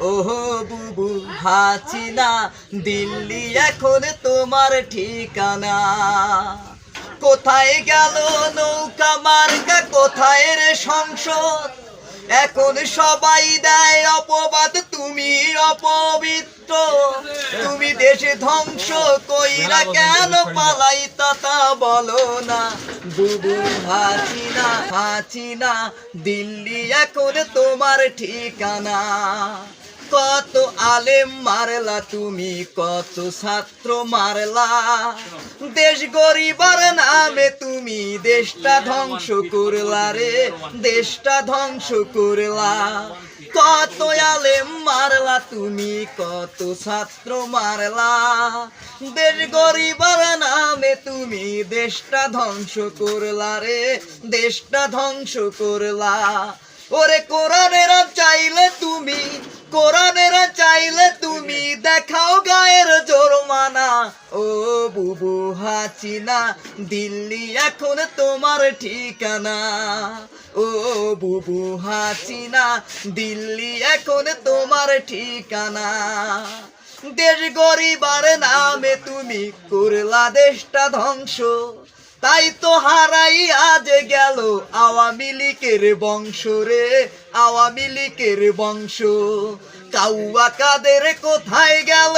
ওহো বুবু হাসিনা দিল্লি এখন তোমার ঠিকানা। কোথায় গেল নৌকা মার্কা কোথায় রে সংসদ? এখন সবাই দেয় অপবাদ তুমি অপবিত্র। তুমি দেশে ধ্বংস কইরা কেন পালাই তা বলো না। বুবু হাসিনা হাসিনা দিল্লি এখন তোমার ঠিকানা। কত আলেম মারলা, তুমি কত ছাত্র মারলা। দেশ গরিবার নামে তুমি দেশটা ধ্বংস করলা রে, দেশটা ধ্বংস করলা। কত আলেম মারলা, তুমি কত ছাত্র মারলা। দেশ গরিবার নামে তুমি দেশটা ধ্বংস করলা রে, দেশটা ধ্বংস করলা। ওরে কোরআনের চাইলে তুমি কোরআনের চাইলে তুমি দেখাও গায়ের জোরমানা। ও বুবু হাসিনা, দিল্লি এখন তোমার ঠিকানা। ও বুবু হাসিনা, দিল্লি এখন তোমার ঠিকানা। দেশ গরিবার নামে তুমি করলা দেশটা ধ্বংস। তাই তো হারাই আজ গেল আওয়ামী লীগের বংশ রে, আওয়ামী লীগের বংশ। কাউয়া কাদের কোথায় গেল?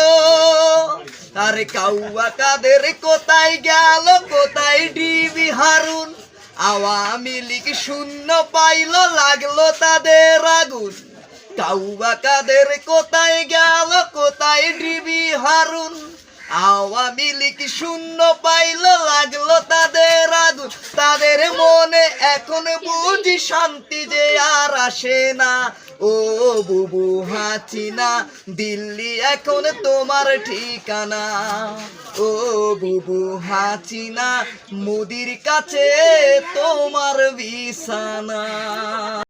আরে কাউয়া কাদের কোথায় গেল? কোথায় ডিবি হারুন? আওয়ামী লীগ শূন্য পাইলো, লাগল তাদের আগুন। কাউয়া কাদের কোথায় গেল? কোথায় ডিবি হারুন? আওয়ামী লীগ শূন্য পাইল, লাগল এখন বুঝি শান্তি যে আর আসে না। ও বুবু হাসিনা দিল্লি এখন তোমার ঠিকানা। ও বুবু হাসিনা মুদির কাছে তোমার বিছানা।